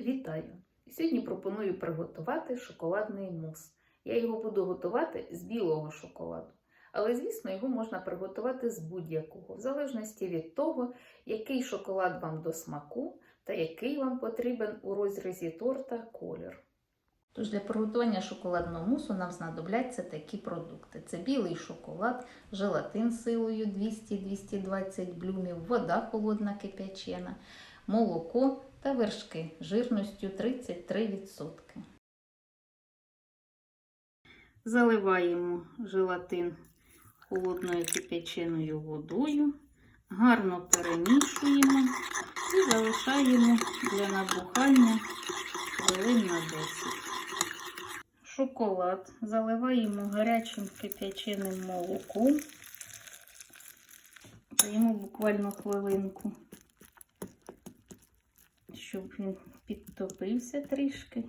Вітаю! Сьогодні пропоную приготувати шоколадний мус. Я його буду готувати з білого шоколаду. Але, звісно, його можна приготувати з будь-якого, в залежності від того, який шоколад вам до смаку та який вам потрібен у розрізі торта колір. Тож для приготування шоколадного мусу нам знадобляться такі продукти: це білий шоколад, желатин силою 200-220 блюмів, вода холодна кип'ячена, молоко та вершки жирністю 33%. Заливаємо желатин холодною кип'яченою водою, гарно перемішуємо і залишаємо для набухання хвилин на 10. Шоколад заливаємо гарячим кип'яченим молоком. Даємо буквально хвилинку, щоб він підтопився трішки.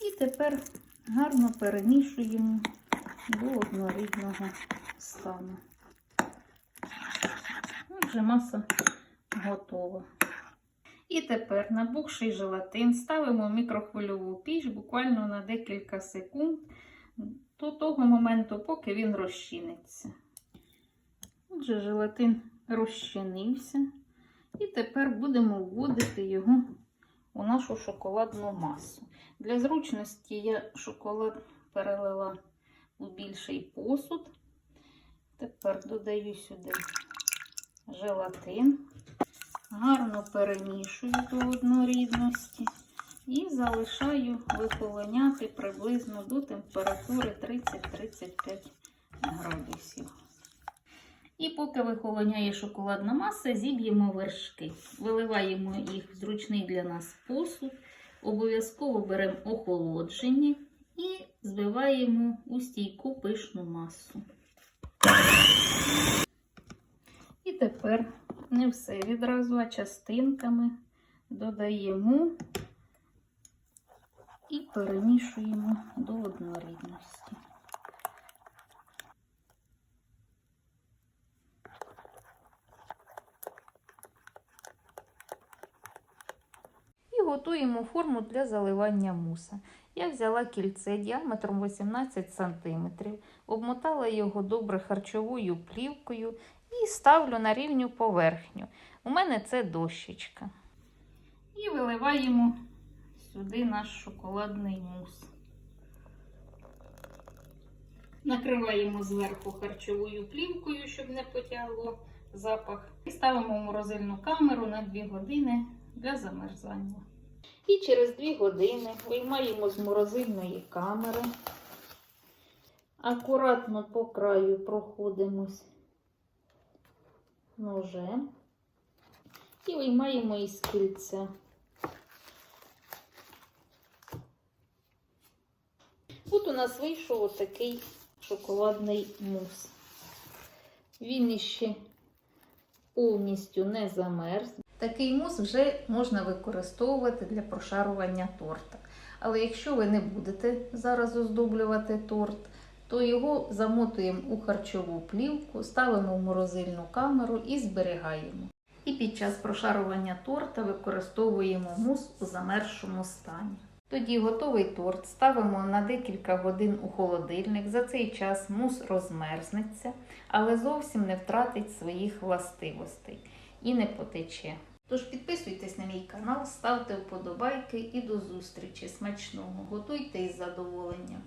І тепер гарно перемішуємо до однорідного стану. Отже, маса готова. І тепер набухший желатин ставимо в мікрохвильову піч буквально на декілька секунд до того моменту, поки він розчиниться. Отже, желатин розчинився. І тепер будемо вводити його у нашу шоколадну масу. Для зручності я шоколад перелила у більший посуд. Тепер додаю сюди желатин, гарно перемішую до однорідності і залишаю вихолоняти приблизно до температури 30-35 градусів. І поки вихолоняє шоколадна маса, зіб'ємо вершки. Виливаємо їх в зручний для нас посуд. Обов'язково беремо охолоджені і збиваємо у стійку пишну масу. І тепер не все відразу, а частинками додаємо і перемішуємо до однорідності. І готуємо форму для заливання муса. Я взяла кільце діаметром 18 см, обмотала його добре харчовою плівкою і ставлю на рівню поверхню. У мене це дощечка. І виливаємо сюди наш шоколадний мус. Накриваємо зверху харчовою плівкою, щоб не потягло запах. І ставимо в морозильну камеру на 2 години для замерзання. І через 2 години виймаємо з морозильної камери. Акуратно по краю проходимось ножем і виймаємо із кільця. От у нас вийшов отакий шоколадний мус. Він іще повністю не замерз. Такий мус вже можна використовувати для прошарування торта. Але якщо ви не будете зараз оздоблювати торт, то його замотуємо у харчову плівку, ставимо в морозильну камеру і зберігаємо. І під час прошарування торта використовуємо мус у замерзшому стані. Тоді готовий торт ставимо на декілька годин у холодильник. За цей час мус розмерзнеться, але зовсім не втратить своїх властивостей і не потече. Тож підписуйтесь на мій канал, ставте вподобайки і до зустрічі. Смачного! Готуйте із задоволенням!